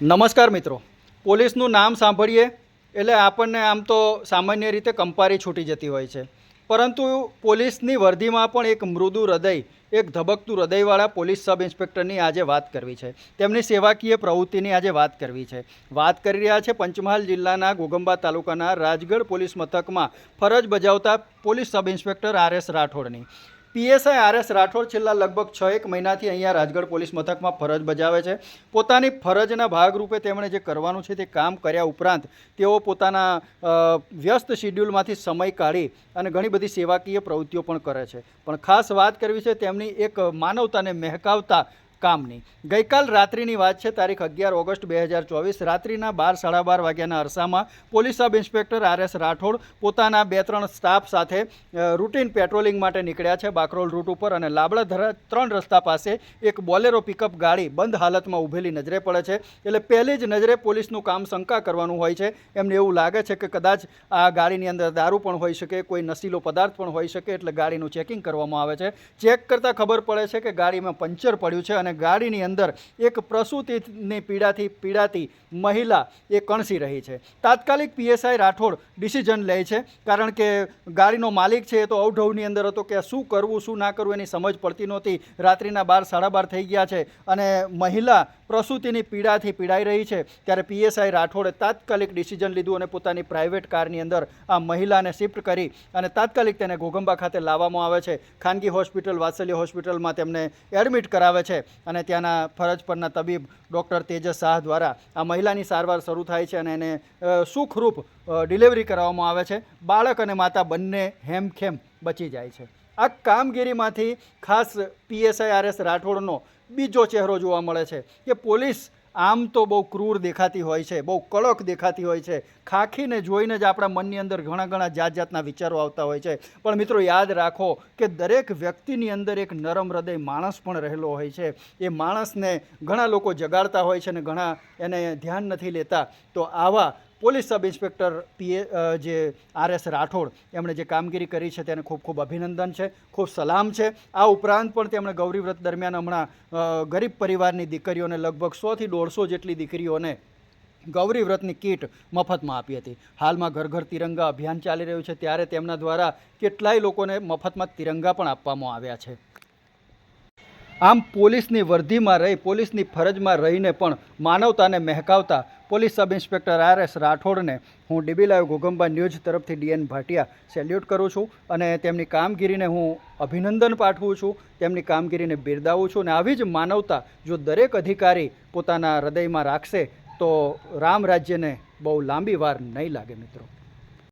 નમસ્કાર મિત્રો. પોલીસનું નામ સાંભળીએ એટલે આપણને આમ તો સામાન્ય રીતે કંપારી છૂટી જતી હોય છે. પરંતુ પોલીસની વર્દીમાં પણ એક મૃદુ હૃદય, એક ધબકતું હૃદયવાળા પોલીસ સબ ઇન્સ્પેક્ટરની આજે વાત કરવી છે. તેમની સેવાકીય પ્રવૃત્તિની આજે વાત કરવી છે. વાત કરી રહ્યા છે પંચમહાલ જિલ્લાના ગોગંબા તાલુકાના રાજગઢ પોલીસ મથકમાં ફરજ બજાવતા police sub inspector R S રાઠોડની. PSI R S Rathod છેલ્લા લગભગ છ એક મહિનાથી અહીંયા રાજગઢ પોલીસ મથકમાં ફરજ બજાવે છે. પોતાની ફરજના ભાગરૂપે તેમણે જે કરવાનું છે તે કામ કર્યા ઉપરાંત તેઓ પોતાના વ્યસ્ત શિડ્યુલમાંથી સમય કાઢી અને ઘણી બધી સેવાકીય પ્રવૃત્તિઓ પણ કરે છે. પણ ખાસ વાત કરવી છે તેમની એક માનવતાને મહેકાવતા કામની. ગઈકાલ રાત્રિની વાત છે, તારીખ અગિયાર ઓગસ્ટ બે હજાર ચોવીસ, રાત્રિના બાર સાડા બાર વાગ્યાના અરસામાં police sub inspector R S Rathod પોતાના બે ત્રણ સ્ટાફ સાથે રૂટીન પેટ્રોલિંગ માટે નીકળ્યા છે, બાકરોલ રૂટ ઉપર અને લાબડાધરા ત્રણ રસ્તા પાસે એક બોલેરો પિકઅપ ગાડી બંધ હાલતમાં ઊભેલી નજરે પડે છે. એટલે પહેલી જ નજરે પોલીસનું કામ શંકા કરવાનું હોય છે. એમને એવું લાગે છે કે કદાચ આ ગાડીની અંદર દારૂ પણ હોઈ શકે, કોઈ નશીલો પદાર્થ પણ હોઈ શકે, એટલે ગાડીનું ચેકિંગ કરવામાં આવે છે. ચેક કરતાં ખબર પડે છે કે ગાડીમાં પંચર પડ્યું છે અને ગાડીની અંદર એક પ્રસૂતિની પીડાથી પીડાતી મહિલા એ કણસી રહી છે. તાત્કાલિક પીએસઆઈ રાઠોડ ડિસિઝન લે છે, કારણ કે ગાડીનો માલિક છે એ તો અવઢવની અંદર હતો કે શું કરવું, શું ના કરવું એની સમજ પડતી નહોતી. રાત્રિના બાર, સાડા બાર થઈ ગયા છે અને મહિલા પ્રસૂતિની પીડાથી પીડાઈ રહી છે. ત્યારે પીએસઆઈ રાઠોડે તાત્કાલિક ડિસિઝન લીધું અને પોતાની પ્રાઇવેટ કારની અંદર આ મહિલાને શિફ્ટ કરી અને તાત્કાલિક તેને ઘોગંબા ખાતે લાવવામાં આવે છે. ખાનગી હોસ્પિટલ, વાત્સલ્ય હોસ્પિટલમાં તેમને એડમિટ કરાવે છે અને ત્યાંના ફરજ પરના તબીબ ડૉક્ટર તેજસ શાહ દ્વારા આ મહિલાની સારવાર શરૂ થાય છે અને એને સુખરૂપ ડિલિવરી કરવામાં આવે છે. બાળક અને માતા બંને હેમખેમ બચી જાય છે. આ કામગીરીમાંથી ખાસ પીએસઆઈ આર એસ રાઠોડનો બીજો ચહેરો જોવા મળે છે કે પોલીસ આમ તો બહુ ક્રૂર દેખાતી હોય છે, બહુ કડક દેખાતી હોય છે. ખાખીને જોઈને જ આપણા મનની અંદર ઘણા ઘણા જાત જાતના વિચારો આવતા હોય છે. પણ મિત્રો યાદ રાખો કે દરેક વ્યક્તિની અંદર એક નરમ હૃદય માણસ પણ રહેલો હોય છે. એ માણસને ઘણા લોકો જગાડતા હોય છે અને ઘણા એને ધ્યાન નથી લેતા. તો આવા પોલીસ સબ ઇન્સ્પેક્ટર પીએ જે આર એસ રાઠોડ, એમણે જે કામગીરી કરી છે તેને ખૂબ ખૂબ અભિનંદન છે, ખૂબ સલામ છે. આ ઉપરાંત પણ તેમણે ગૌરીવ્રત દરમિયાન હમણાં ગરીબ પરિવારની દીકરીઓને લગભગ સોથી દોઢસો જેટલી દીકરીઓને ગૌરી વ્રતની કીટ મફતમાં આપી હતી. હાલમાં ઘર ઘર તિરંગા અભિયાન ચાલી રહ્યું છે, ત્યારે તેમના દ્વારા કેટલાય લોકોને મફતમાં તિરંગા પણ આપવામાં આવ્યા છે. આમ પોલીસની વર્ધીમાં રહી, પોલીસની ફરજમાં રહીને પણ માનવતાને મહેકાવતા police sub inspector R S રાઠોડને હું ડીબી લાઈવ ઘોગંબા ન્યૂઝ તરફથી ડીએન ભાટિયા સેલ્યુટ કરું છું અને તેમની કામગીરીને હું અભિનંદન પાઠવું છું, તેમની કામગીરીને બિરદાવું છું અને આવી જ માનવતા જો દરેક અધિકારી પોતાના હૃદયમાં રાખશે તો રામ રાજ્યને બહુ લાંબી વાર નહીં લાગે મિત્રો.